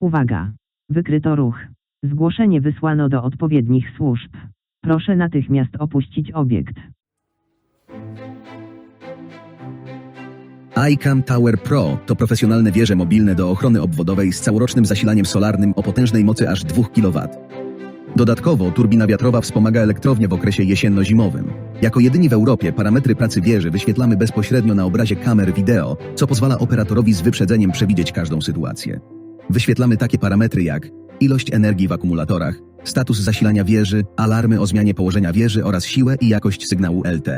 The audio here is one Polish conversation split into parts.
Uwaga! Wykryto ruch. Zgłoszenie wysłano do odpowiednich służb. Proszę natychmiast opuścić obiekt. iCam Tower Pro to profesjonalne wieże mobilne do ochrony obwodowej z całorocznym zasilaniem solarnym o potężnej mocy aż 2 kW. Dodatkowo turbina wiatrowa wspomaga elektrownię w okresie jesienno-zimowym. Jako jedyni w Europie parametry pracy wieży wyświetlamy bezpośrednio na obrazie kamer wideo, co pozwala operatorowi z wyprzedzeniem przewidzieć każdą sytuację. Wyświetlamy takie parametry jak ilość energii w akumulatorach, status zasilania wieży, alarmy o zmianie położenia wieży oraz siłę i jakość sygnału LT.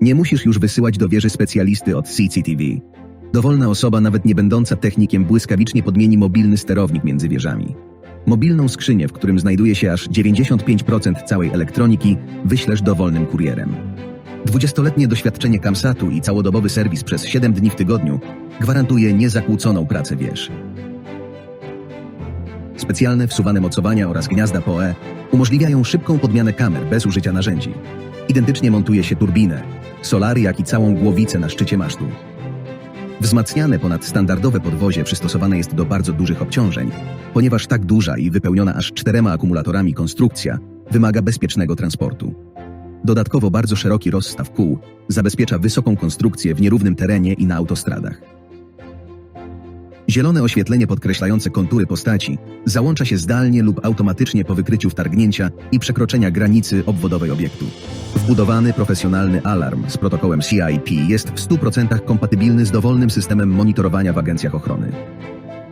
Nie musisz już wysyłać do wieży specjalisty od CCTV. Dowolna osoba, nawet nie będąca technikiem, błyskawicznie podmieni mobilny sterownik między wieżami. Mobilną skrzynię, w którym znajduje się aż 95% całej elektroniki, wyślesz dowolnym kurierem. 20-letnie doświadczenie Kamsatu i całodobowy serwis przez 7 dni w tygodniu gwarantuje niezakłóconą pracę wież. Specjalne wsuwane mocowania oraz gniazda PoE umożliwiają szybką podmianę kamer bez użycia narzędzi. Identycznie montuje się turbinę, solary, jak i całą głowicę na szczycie masztu. Wzmacniane ponad standardowe podwozie przystosowane jest do bardzo dużych obciążeń, ponieważ tak duża i wypełniona aż czterema akumulatorami konstrukcja wymaga bezpiecznego transportu. Dodatkowo bardzo szeroki rozstaw kół zabezpiecza wysoką konstrukcję w nierównym terenie i na autostradach. Zielone oświetlenie podkreślające kontury postaci załącza się zdalnie lub automatycznie po wykryciu wtargnięcia i przekroczenia granicy obwodowej obiektu. Wbudowany profesjonalny alarm z protokołem CIP jest w 100% kompatybilny z dowolnym systemem monitorowania w agencjach ochrony.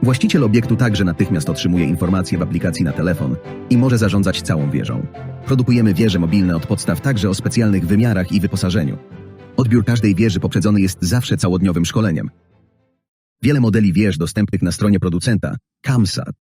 Właściciel obiektu także natychmiast otrzymuje informacje w aplikacji na telefon i może zarządzać całą wieżą. Produkujemy wieże mobilne od podstaw także o specjalnych wymiarach i wyposażeniu. Odbiór każdej wieży poprzedzony jest zawsze całodniowym szkoleniem. Wiele modeli wież dostępnych na stronie producenta, CAMSAT,